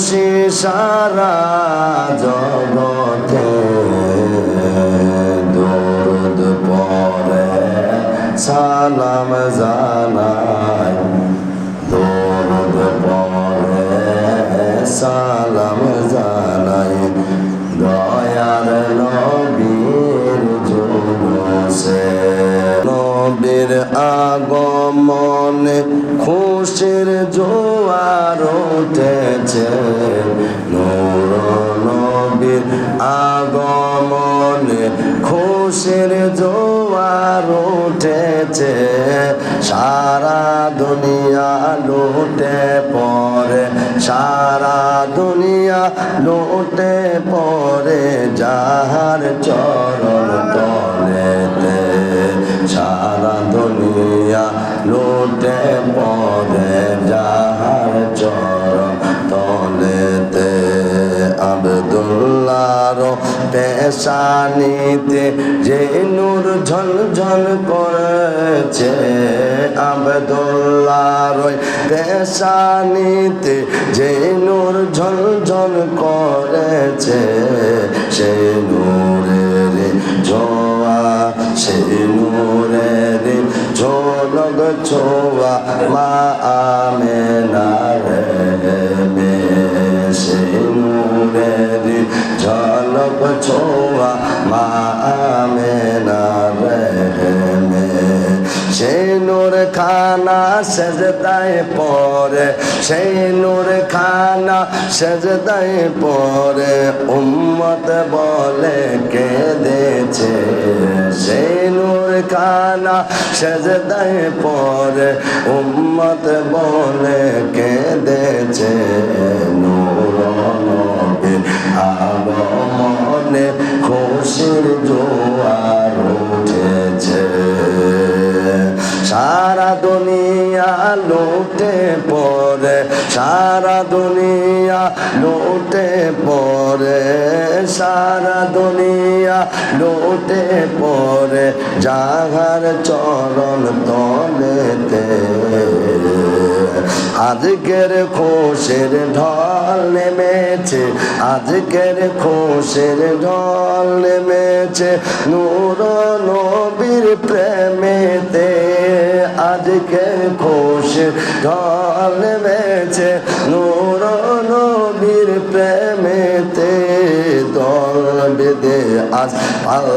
খুশি সারা জগতে দরদ পরে সালাম জানা আগমনে খুশির জোয়ার উঠেছে, সারা দুনিয়া লুটে পরে সারা দুনিয়া লুটে পরে যাহার চরণ তলেতে, সারা দুনিয়া লুটে পরে যাহার পেশানিতে যে নূর ঝলঝল করেছে আবদুল্লার পেশানিতে যে নূর ঝলঝল করেছে সে নূরের ছোয়া, সে নূরের ঝোলক ছোয়া, মা সেই নূর খানা সেজদায় পরে সেই নূর খানা সেজদায় পরে উম্মত বলে কেঁদেছে। সেই নূর খানা সেজদায় পরে উম্মত বলে কেঁদেছে। নূর লুটে পরে সারা দুনিয়া লুটে পরে সারা দুনিয়া লুটে পরে জাগার চরণ তলেতে। আজকের খুশের ঢল নেমেছে, আজকের খুশের ঢল নেমেছে, নূর নবীর প্রেমেতে। আজকের খুশের ঢল মেছে নূর নবীর প্রেমেতে। দল বেদে আস পাল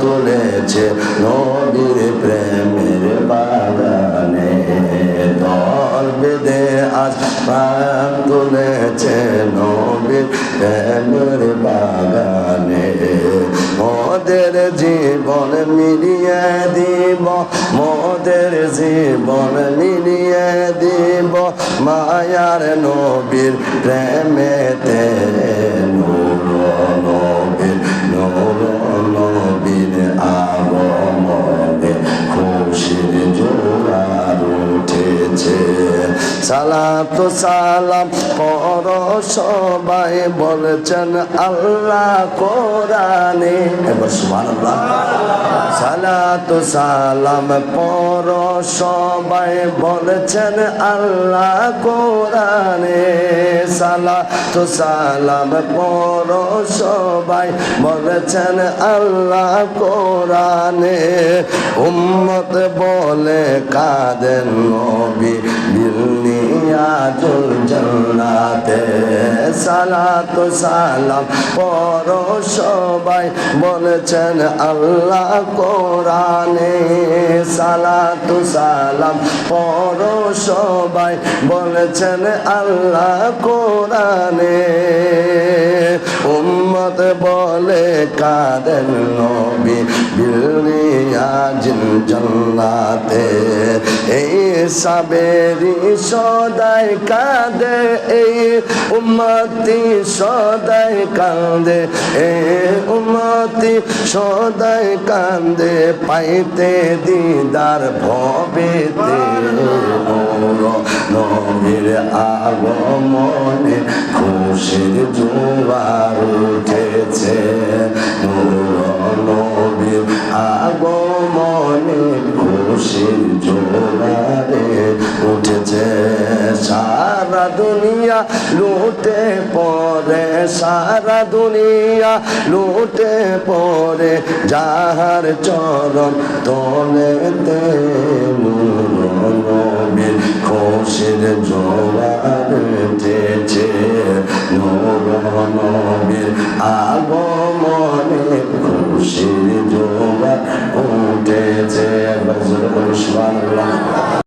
তুলেছে নবীর প্রেমের মোদের জীবন মিলিয়ে দিব মোদের জীবন মিলিয়ে দিব। মায়ার নবীর প্রেমেতে সালাত সালাম পর সবাই বলছেন আল্লাহ কোরআনে। এবার সুবহানাল্লাহ। সালাত সালাম পর সবাই বলছেন আল্লাহ কোরআনে। সালাত সালাম পর সবাই বলছেন আল্লাহ কোরআনে। উম্মত বলে কাদের নবী বিলনিয়াজুল জান্নাতে। সালাত সালাম পর সবাই, বলেছেন আল্লাহ কোরআনে। সালাত সালাম পর সবাই, বলেছেন আল্লাহ কোরআনে। উম্মত বলে কাদের নবী? জান্নাতে। এই সাবেরি সদাই কাঁদে, এই উম্মতি সদাই কাঁদে, এই উম্মতি সদাই কাঁদে, পাইতে দিদার ভবেতে। নবীর আগমনে খুশির জোয়ার উঠেছে। নূর আগমনে খুশির জোনারে উঠেছে সারা দুনিয়া, লুটে পরে সারা দুনিয়া, লুটে পরে যাহার চরণ তলেতে নবীর খুশির জোনারে উঠেছে নবীর আগম